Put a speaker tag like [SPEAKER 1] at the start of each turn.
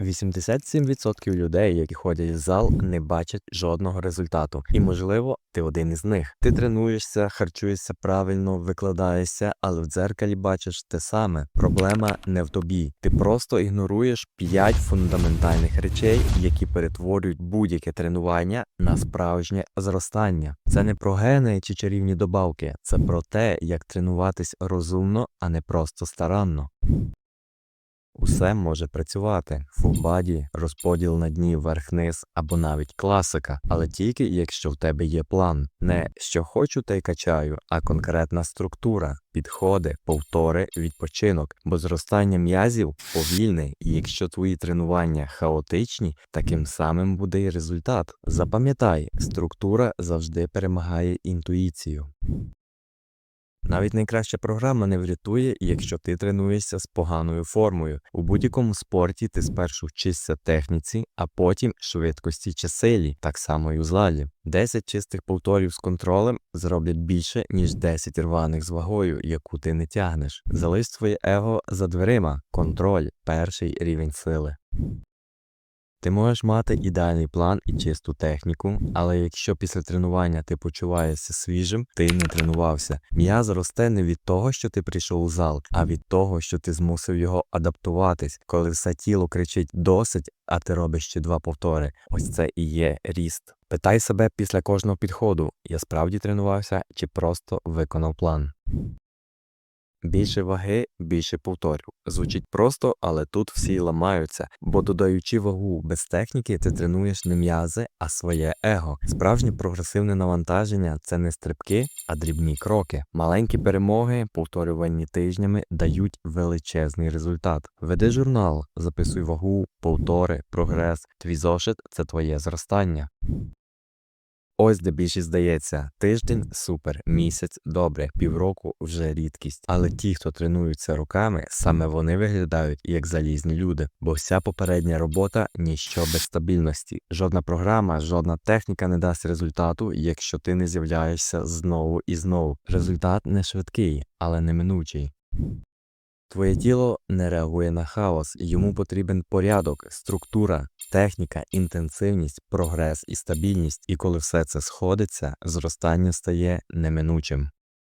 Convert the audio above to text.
[SPEAKER 1] 87% людей, які ходять в зал, не бачать жодного результату. І, можливо, ти один із них. Ти тренуєшся, харчуєшся правильно, викладаєшся, але в дзеркалі бачиш те саме. Проблема не в тобі. Ти просто ігноруєш 5 фундаментальних речей, які перетворюють будь-яке тренування на справжнє зростання. Це не про гени чи чарівні добавки, це про те, як тренуватись розумно, а не просто старанно. Усе може працювати. Фулбаді, розподіл на дні верх-низ або навіть класика, але тільки якщо в тебе є план. Не що хочу, та й качаю, а конкретна структура, підходи, повтори, відпочинок. Бо зростання м'язів повільне, і якщо твої тренування хаотичні, таким самим буде і результат. Запам'ятай, структура завжди перемагає інтуїцію. Навіть найкраща програма не врятує, якщо ти тренуєшся з поганою формою. У будь-якому спорті ти спершу вчишся техніці, а потім швидкості чи силі, так само і у залі. 10 чистих повторів з контролем зроблять більше, ніж 10 рваних з вагою, яку ти не тягнеш. Залиш своє его за дверима. Контроль перший рівень сили. Ти можеш мати ідеальний план і чисту техніку, але якщо після тренування ти почуваєшся свіжим, ти не тренувався. М'яз росте не від того, що ти прийшов у зал, а від того, що ти змусив його адаптуватись, коли все тіло кричить досить, а ти робиш ще два повтори. Ось це і є ріст. Питай себе після кожного підходу: я справді тренувався чи просто виконав план. Більше ваги, більше повторів. Звучить просто, але тут всі ламаються, бо додаючи вагу без техніки, ти тренуєш не м'язи, а своє его. Справжнє прогресивне навантаження це не стрибки, а дрібні кроки. Маленькі перемоги, повторювані тижнями, дають величезний результат. Веди журнал, записуй вагу, повтори, прогрес. Твій зошит це твоє зростання. Ось де більшість здається, тиждень супер, місяць добре, півроку вже рідкість. Але ті, хто тренуються руками, саме вони виглядають як залізні люди, бо вся попередня робота ніщо без стабільності. Жодна програма, жодна техніка не дасть результату, якщо ти не з'являєшся знову і знову. Результат не швидкий, але неминучий. Твоє тіло не реагує на хаос, йому потрібен порядок, структура, техніка, інтенсивність, прогрес і стабільність. І коли все це сходиться, зростання стає неминучим.